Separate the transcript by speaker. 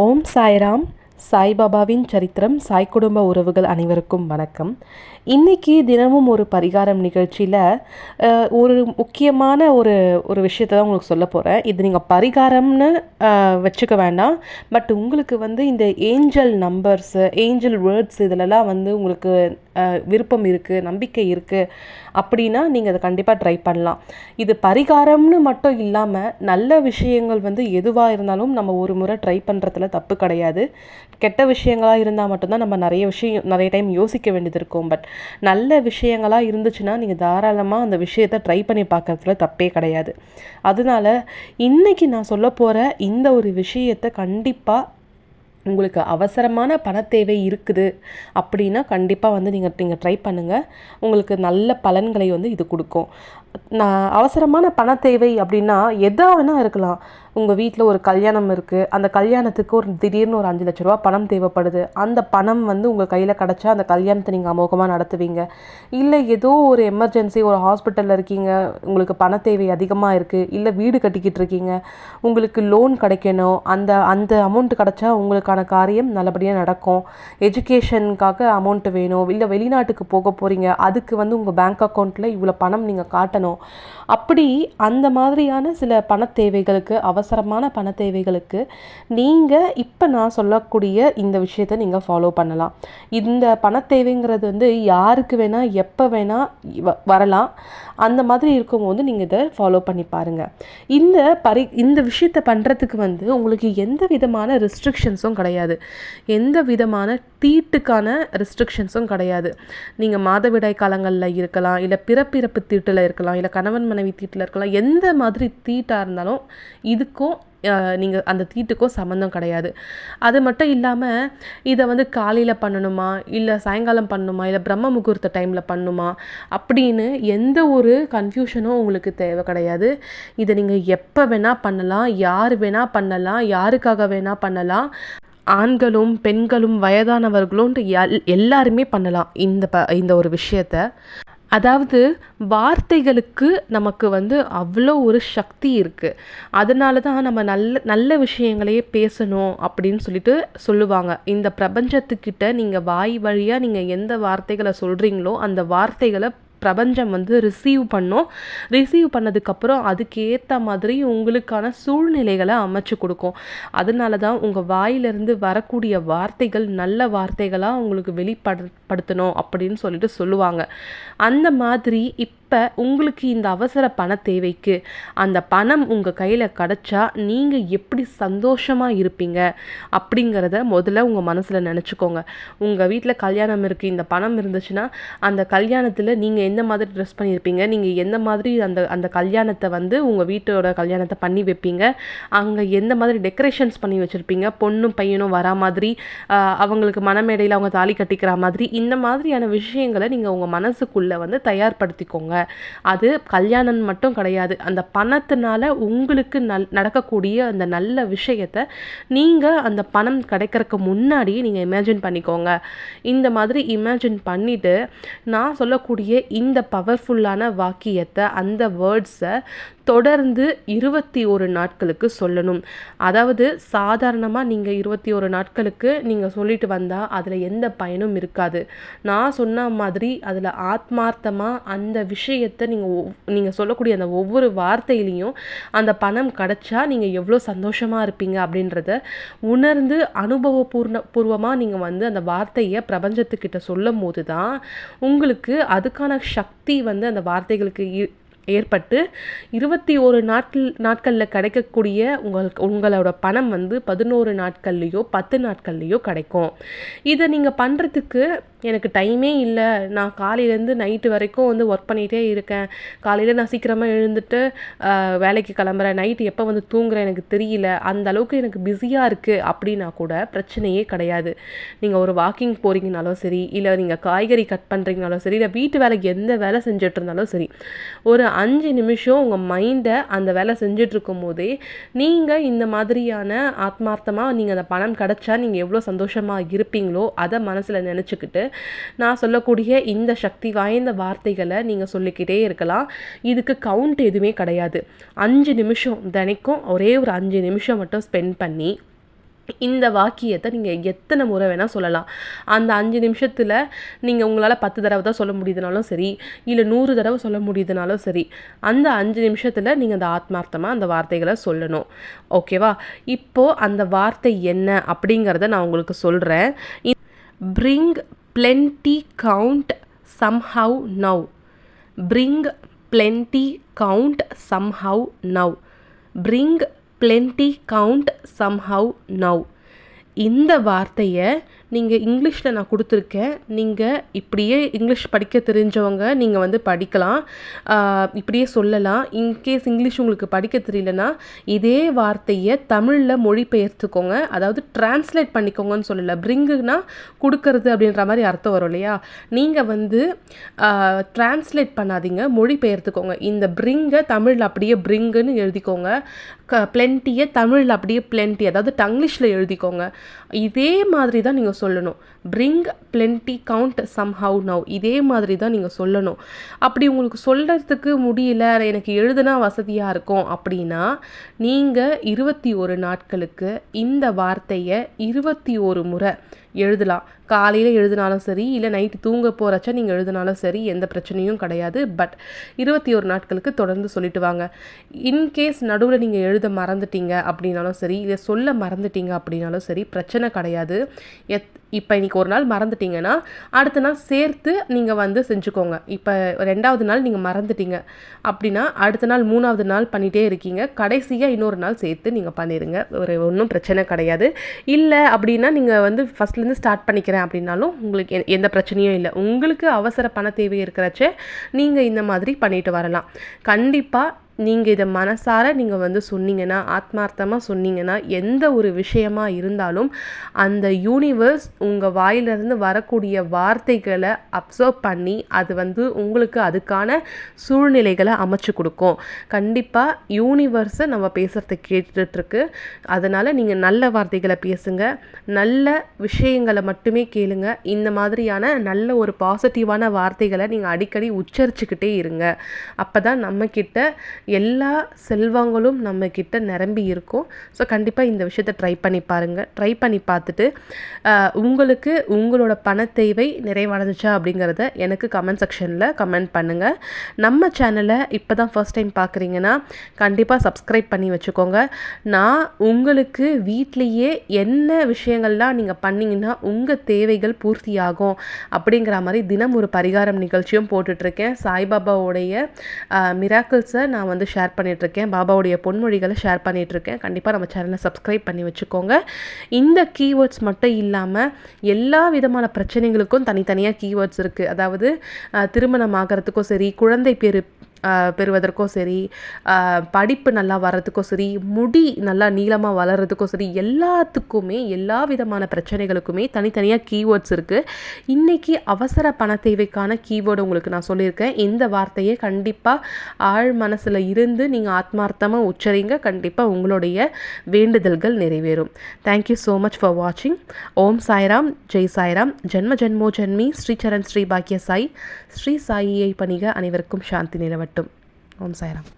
Speaker 1: ஓம் சாய்ராம். சாய்பாபாவின் சரித்திரம் சாய் குடும்ப உறவுகள் அனைவருக்கும் வணக்கம். இன்றைக்கி தினமும் ஒரு பரிகாரம் நிகழ்ச்சியில் ஒரு முக்கியமான ஒரு ஒரு விஷயத்தை தான் உங்களுக்கு சொல்ல போகிறேன் இது நீங்கள் பரிகாரம்னு வச்சுக்க வேண்டாம். பட் உங்களுக்கு வந்து இந்த ஏஞ்சல் நம்பர்ஸு ஏஞ்சல் வேர்ட்ஸ் இதிலலாம் வந்து உங்களுக்கு விருப்பம் இருக்குது நம்பிக்கை இருக்குது அப்படின்னா நீங்கள் அதை கண்டிப்பாக ட்ரை பண்ணலாம். இது பரிகாரம்னு மட்டும் இல்லாமல் நல்ல விஷயங்கள் வந்து எதுவாக இருந்தாலும் நம்ம ஒரு முறை ட்ரை பண்ணுறதுல தப்பு கிடையாது. கெட்ட விஷயங்களாக இருந்தால் மட்டும்தான் நம்ம நிறைய விஷயம் நிறைய டைம் யோசிக்க வேண்டியது இருக்கும். பட் நல்ல விஷயங்களாக இருந்துச்சுன்னா நீங்கள் தாராளமாக அந்த விஷயத்தை ட்ரை பண்ணி பார்க்குறதுல தப்பே கிடையாது. அதனால இன்றைக்கி நான் சொல்ல போகிற இந்த ஒரு விஷயத்தை கண்டிப்பாக உங்களுக்கு அவசரமான பண தேவை இருக்குது அப்படின்னா கண்டிப்பாக வந்து நீங்கள் நீங்கள் ட்ரை பண்ணுங்கள் உங்களுக்கு நல்ல பலன்களை வந்து இது கொடுக்கும். நான் அவசரமான பண தேவை அப்படின்னா எதாக வேணால் இருக்கலாம். உங்கள் வீட்டில் ஒரு கல்யாணம் இருக்குது அந்த கல்யாணத்துக்கு ஒரு திடீர்னு ஒரு அஞ்சு லட்ச ரூபா பணம் தேவைப்படுது. அந்த பணம் வந்து உங்கள் கையில் கிடச்சா அந்த கல்யாணத்தை நீங்கள் அமோகமாக நடத்துவீங்க. இல்லை ஏதோ ஒரு எமர்ஜென்சி ஒரு ஹாஸ்பிட்டலில் இருக்கீங்க. உங்களுக்கு பண தேவை அதிகமாக இருக்குது இல்லை வீடு கட்டிக்கிட்டு இருக்கீங்க. உங்களுக்கு லோன் கிடைக்கணும். அந்த அந்த அமௌண்ட் கிடச்சா உங்களுக்கான காரியம் நல்லபடியாக நடக்கும். எஜுகேஷனுக்காக அமௌண்ட் வேணும். இல்லை வெளிநாட்டுக்கு போக போகிறீங்க அதுக்கு வந்து உங்கள் பேங்க் அக்கௌண்ட்டில் இவ்வளோ பணம் நீங்கள் காட்டணும். அப்படி அந்த மாதிரியான சில பண தேவைகளுக்கு அவசரமான பண தேவைகளுக்கு நீங்கள் இப்போ நான் சொல்லக்கூடிய இந்த விஷயத்தை நீங்கள் ஃபாலோ பண்ணலாம். இந்த பண தேவைங்கிறது வந்து யாருக்கு வேணால் எப்போ வேணால் வரலாம். அந்த மாதிரி இருக்கும்போது நீங்கள் இதை ஃபாலோ பண்ணி பாருங்கள் இந்த பரி இந்த விஷயத்தை பண்ணுறதுக்கு வந்து உங்களுக்கு எந்த விதமான ரெஸ்ட்ரிக்ஷன்ஸும் கிடையாது. எந்த விதமான தீட்டுக்கான ரெஸ்ட்ரிக்ஷன்ஸும் கிடையாது. நீங்கள் மாதவிடாய் காலங்களில் இருக்கலாம் இல்லை பிறப்பிறப்பு தீட்டில் இருக்கலாம் இல்லை கணவன் மனைவி தீட்டில் இருக்கலாம் எந்த மாதிரி தீட்டாக இருந்தாலும் இதுக்கும் நீங்கள் அந்த தீட்டுக்கும் சம்மந்தம் கிடையாது. அது மட்டும் இல்லாமல் இதை வந்து காலையில் பண்ணணுமா? இல்லை சாயங்காலம் பண்ணணுமா? இல்லை பிரம்ம முகூர்த்த டைமில் பண்ணணுமா அப்படின்னு எந்த ஒரு கன்ஃபியூஷனும் உங்களுக்கு தேவை கிடையாது. இதை நீங்கள் எப்போ வேணால் பண்ணலாம். யார் வேணால் பண்ணலாம். யாருக்காக வேணால் பண்ணலாம். ஆண்களும் பெண்களும் வயதானவர்களும் எல் எல்லாருமே பண்ணலாம். இந்த ப இந்த ஒரு விஷயத்த. அதாவது வார்த்தைகளுக்கு நமக்கு வந்து அவ்வளோ ஒரு சக்தி இருக்குது அதனால தான் நம்ம நல்ல நல்ல விஷயங்களையே பேசணும் அப்படின்னு சொல்லிட்டு சொல்லுவாங்க. இந்த பிரபஞ்சத்துக்கிட்ட நீங்கள் வாய் வழியாக நீங்கள் எந்த வார்த்தைகளை சொல்கிறீங்களோ அந்த வார்த்தைகளை பிரபஞ்சம் வந்து ரிசீவ் பண்ணும். ரிசீவ் பண்ணதுக்கப்புறம் அதுக்கேற்ற மாதிரி உங்களுக்கான சூழ்நிலைகளை அமைச்சு கொடுக்கும். அதனால தான் உங்கள் வாயிலிருந்து வரக்கூடிய வார்த்தைகள் நல்ல வார்த்தைகளாக உங்களுக்கு வெளிப்படுத்தணும் அப்படின்னு சொல்லிட்டு சொல்லுவாங்க. அந்த மாதிரி இப்போ உங்களுக்கு இந்த அவசர பண தேவைக்கு அந்த பணம் உங்கள் கையில் கிடச்சா நீங்கள் எப்படி சந்தோஷமாக இருப்பீங்க அப்படிங்கிறத முதல்ல உங்கள் மனசில் நினச்சிக்கோங்க. உங்கள் வீட்டில் கல்யாணம் இருக்குது இந்த பணம் இருந்துச்சுன்னா அந்த கல்யாணத்தில் நீங்கள் எந்த மாதிரி ட்ரெஸ் பண்ணியிருப்பீங்க நீங்கள் எந்த மாதிரி அந்த அந்த கல்யாணத்தை வந்து உங்கள் வீட்டோட கல்யாணத்தை பண்ணி வைப்பீங்க? அங்கே எந்த மாதிரி டெக்கரேஷன்ஸ் பண்ணி வச்சுருப்பீங்க? பொண்ணும் பையனும் வரா மாதிரி அவங்களுக்கு மனமேடையில் அவங்க தாலி கட்டிக்கிற மாதிரி இந்த மாதிரியான விஷயங்களை நீங்கள் உங்கள் மனசுக்குள்ளே வந்து தயார்படுத்திக்கோங்க. அது கல்யாணம் மட்டும் கிடையாது. அந்த பணத்தினால உங்களுக்கு நல் நடக்கக்கூடிய அந்த நல்ல விஷயத்த நீங்கள் அந்த பணம் கிடைக்கிறதுக்கு முன்னாடி நீங்கள் இமேஜின் பண்ணிக்கோங்க. இந்த மாதிரி இமேஜின் பண்ணிவிட்டு நான் சொல்லக்கூடிய இந்த பவர்ஃபுல்லான வாக்கியத்தை அந்த வேர்ட்ஸை தொடர்ந்து இருபத்தி ஒரு நாட்களுக்கு சொல்லணும். அதாவது சாதாரணமாக நீங்கள் இருபத்தி ஒரு நாட்களுக்கு நீங்கள் சொல்லிட்டு வந்தால் அதில் எந்த பயனும் இருக்காது. நான் சொன்ன மாதிரி அதில் ஆத்மார்த்தமாக அந்த விஷயத்தை நீங்கள் நீங்கள் சொல்லக்கூடிய அந்த ஒவ்வொரு வார்த்தையிலையும் அந்த பணம் கிடச்சா நீங்கள் எவ்வளோ சந்தோஷமாக இருப்பீங்க அப்படின்றத உணர்ந்து அனுபவபூர்ண பூர்வமாக நீங்கள் வந்து அந்த வார்த்தையை பிரபஞ்சத்துக்கிட்ட சொல்லும் போது தான் உங்களுக்கு அதுக்கான சக்தி வந்து அந்த வார்த்தைகளுக்கு ஏற்பட்டு இருபத்தி ஒரு நாட்கள் நாட்களில் கிடைக்கக்கூடிய உங்களுக்கு உங்களோட பணம் வந்து பதினோரு நாட்கள்லேயோ பத்து நாட்கள்லேயோ கிடைக்கும். இதை நீங்கள் பண்ணுறதுக்கு எனக்கு டைமே இல்லை. நான் காலையிலேருந்து நைட்டு வரைக்கும் வந்து ஒர்க் பண்ணிகிட்டே இருக்கேன். காலையில் நான் சீக்கிரமாக எழுந்துட்டு வேலைக்கு கிளம்புறேன். நைட்டு எப்போ வந்து தூங்குறேன் எனக்கு தெரியல. அந்த அளவுக்கு எனக்கு பிஸியாக இருக்குது அப்படின்னா கூட பிரச்சனையே கிடையாது. நீங்கள் ஒரு வாக்கிங் போகிறீங்கனாலும் சரி இல்லை நீங்கள் காய்கறி கட் பண்ணுறீங்கனாலும் சரி இல்லை வீட்டு வேலைக்கு எந்த வேலை செஞ்சுட்டு இருந்தாலும் சரி ஒரு அஞ்சு நிமிஷம் உங்கள் மைண்டை அந்த வேலை செஞ்சிட்ருக்கும் போதே நீங்கள் இந்த மாதிரியான ஆத்மார்த்தமாக நீங்கள் அந்த பணம் கிடச்சா நீங்கள் எவ்வளோ சந்தோஷமாக இருப்பீங்களோ அதை மனசில் நினச்சிக்கிட்டு நான் சொல்லக்கூடிய இந்த சக்தி வாய்ந்த வார்த்தைகளை நீங்கள் சொல்லிக்கிட்டே இருக்கலாம். இதுக்கு கவுண்ட் எதுவுமே கிடையாது. அஞ்சு நிமிஷம் தினைக்கும் ஒரே ஒரு அஞ்சு நிமிஷம் மட்டும் ஸ்பெண்ட் பண்ணி இந்த வாக்கியத்தை நீங்கள் எத்தனை முறை வேணால் சொல்லலாம். அந்த அஞ்சு நிமிஷத்தில் நீங்கள் உங்களால் பத்து தடவை தான் சொல்ல முடியுதுனாலும் சரி இல்லை நூறு தடவை சொல்ல முடியுதுனாலும் சரி அந்த அஞ்சு நிமிஷத்தில் நீங்கள் அந்த ஆத்மார்த்தமாக அந்த வார்த்தைகளை சொல்லணும். ஓகேவா? இப்போது அந்த வார்த்தை என்ன அப்படிங்கிறத நான் உங்களுக்கு சொல்கிறேன் bring plenty count somehow now bring plenty count somehow now bring plenty count somehow now இந்த வார்த்தையை நீங்கள் இங்கிலீஷில் நான் கொடுத்துருக்கேன். நீங்கள் இப்படியே இங்கிலீஷ் படிக்க தெரிஞ்சவங்க நீங்கள் வந்து படிக்கலாம். இப்படியே சொல்லலாம். இன்கேஸ் இங்கிலீஷ் உங்களுக்கு படிக்க தெரியலனா இதே வார்த்தையை தமிழில் மொழிபெயர்த்துக்கோங்க. அதாவது டிரான்ஸ்லேட் பண்ணிக்கோங்கன்னு சொல்லலை. பிரிங்குனா கொடுக்கறது அப்படின்ற மாதிரி அர்த்தம் வரும் இல்லையா? நீங்கள் வந்து டிரான்ஸ்லேட் பண்ணாதீங்க. மொழிபெயர்த்துக்கோங்க. இந்த பிரிங்கை தமிழில் அப்படியே பிரிங்குன்னு எழுதிக்கோங்க. க பிளென்ட்டியை தமிழில் அப்படியே பிளென்ட்டி அதாவது டங்கிலீஷில் எழுதிக்கோங்க. இதே மாதிரி தான் நீங்கள் சொல்லணும். Bring plenty count somehow now இதே மாதிரி தான் நீங்கள் சொல்லணும். அப்படி உங்களுக்கு சொல்கிறதுக்கு முடியல எனக்கு எழுதுனா வசதியாக இருக்கும் அப்படின்னா நீங்கள் இருபத்தி ஒரு நாட்களுக்கு இந்த வார்த்தையை இருபத்தி ஒரு முறை எழுதலாம். காலையில் எழுதினாலும் சரி இல்லை நைட்டு தூங்க போகிறச்ச நீங்கள் எழுதினாலும் சரி எந்த பிரச்சனையும் கிடையாது. பட் இருபத்தி ஒரு நாட்களுக்கு தொடர்ந்து சொல்லிட்டு வாங்க. இன்கேஸ் நடுவில் நீங்கள் எழுத மறந்துட்டீங்க அப்படின்னாலும் சரி இல்லை சொல்ல மறந்துட்டீங்க அப்படின்னாலும் சரி பிரச்சனை கிடையாது. எத் இப்போ இன்றைக்கி ஒரு நாள் மறந்துட்டீங்கன்னா அடுத்த நாள் சேர்த்து நீங்கள் வந்து செஞ்சுக்கோங்க. இப்போ ரெண்டாவது நாள் நீங்கள் மறந்துட்டீங்க அப்படின்னா அடுத்த நாள் மூணாவது நாள் பண்ணிகிட்டே இருக்கீங்க. கடைசியாக இன்னொரு நாள் சேர்த்து நீங்கள் பண்ணிடுங்க ஒரு ஒன்றும் பிரச்சனை கிடையாது. இல்லை அப்படின்னா நீங்கள் வந்து ஃபஸ்ட்லேருந்து ஸ்டார்ட் பண்ணிக்கிறேன் அப்படின்னாலும் உங்களுக்கு எந்த பிரச்சனையும் இல்லை. உங்களுக்கு அவசர பண தேவை இருக்கிறச்சே நீங்கள் இந்த மாதிரி பண்ணிட்டு வரலாம். கண்டிப்பாக நீங்கள் இதை மனசார நீங்கள் வந்து சொன்னீங்கன்னா ஆத்மார்த்தமாக சொன்னீங்கன்னா எந்த ஒரு விஷயமா இருந்தாலும் அந்த யூனிவர்ஸ் உங்கள் வாயிலிருந்து வரக்கூடிய வார்த்தைகளை அப்சர்வ் பண்ணி அது வந்து உங்களுக்கு அதுக்கான சூழ்நிலைகளை அமைச்சு கொடுக்கும். கண்டிப்பாக யூனிவர்ஸை நம்ம பேசுகிறத கேட்டுட்ருக்கு அதனால் நீங்கள் நல்ல வார்த்தைகளை பேசுங்க. நல்ல விஷயங்களை மட்டுமே கேளுங்க. இந்த மாதிரியான நல்ல ஒரு பாசிட்டிவான வார்த்தைகளை நீங்கள் அடிக்கடி உச்சரிச்சுக்கிட்டே இருங்க. அப்போ தான் நம்மக்கிட்ட எல்லா செல்வங்களும் நம்மக்கிட்ட நிரம்பி இருக்கும். ஸோ கண்டிப்பாக இந்த விஷயத்த ட்ரை பண்ணி பாருங்கள் ட்ரை பண்ணி பார்த்துட்டு உங்களுக்கு உங்களோட பண தேவை நிறைவடைஞ்சிச்சா அப்படிங்கிறத எனக்கு கமெண்ட் செக்ஷனில் கமெண்ட் பண்ணுங்கள் நம்ம சேனலை இப்போ தான் ஃபர்ஸ்ட் டைம் பார்க்குறீங்கன்னா கண்டிப்பாக சப்ஸ்கிரைப் பண்ணி வச்சுக்கோங்க. நான் உங்களுக்கு வீட்லேயே என்ன விஷயங்கள்லாம் நீங்கள் பண்ணிங்கன்னா உங்கள் தேவைகள் பூர்த்தியாகும் அப்படிங்கிற மாதிரி தினம் ஒரு பரிகாரம் நிகழ்ச்சியும் போட்டுட்ருக்கேன். சாய்பாபாவுடைய மிராக்கிள்ஸை நான் வந்து ஷேர் பண்ணிகிட்ருக்கேன் பாபாவுடைய பொன்மொழிகளை ஷேர் பண்ணிகிட்ருக்கேன் கண்டிப்பாக நம்ம சேனலை சப்ஸ்கிரைப் பண்ணி வச்சுக்கோங்க. இந்த கீவேர்ட்ஸ் மட்டும் இல்லாமல் எல்லா விதமான பிரச்சனைகளுக்கும் தனித்தனியாக கீவேர்ட்ஸ் இருக்குது அதாவது திருமணம் ஆகிறதுக்கும் சரி குழந்தை பேர் பெறுவதற்கும் சரி படிப்பு நல்லா வர்றதுக்கும் சரி முடி நல்லா நீளமாக வளர்கிறதுக்கும் சரி எல்லாத்துக்குமே எல்லா விதமான பிரச்சனைகளுக்குமே தனித்தனியாக கீவேர்ட்ஸ் இருக்குது இன்றைக்கி அவசர பண தேவைக்கான கீவேர்டு உங்களுக்கு நான் சொல்லியிருக்கேன். இந்த வார்த்தையை கண்டிப்பாக ஆழ் மனசில் இருந்து நீங்கள் ஆத்மார்த்தமாக உச்சரிங்க. கண்டிப்பாக உங்களுடைய வேண்டுதல்கள் நிறைவேறும். தேங்க்யூ ஸோ மச் ஃபார் வாட்சிங் ஓம் சாய்ராம் ஜெய் சாய்ராம். ஜென்ம ஜென்மோ ஜென்மி ஸ்ரீச்சரண் ஸ்ரீ பாக்கிய சாய் ஸ்ரீ சாயியை பணிக அனைவருக்கும் சாந்தி நிலவட்டும். ஓம் சாய்ராம்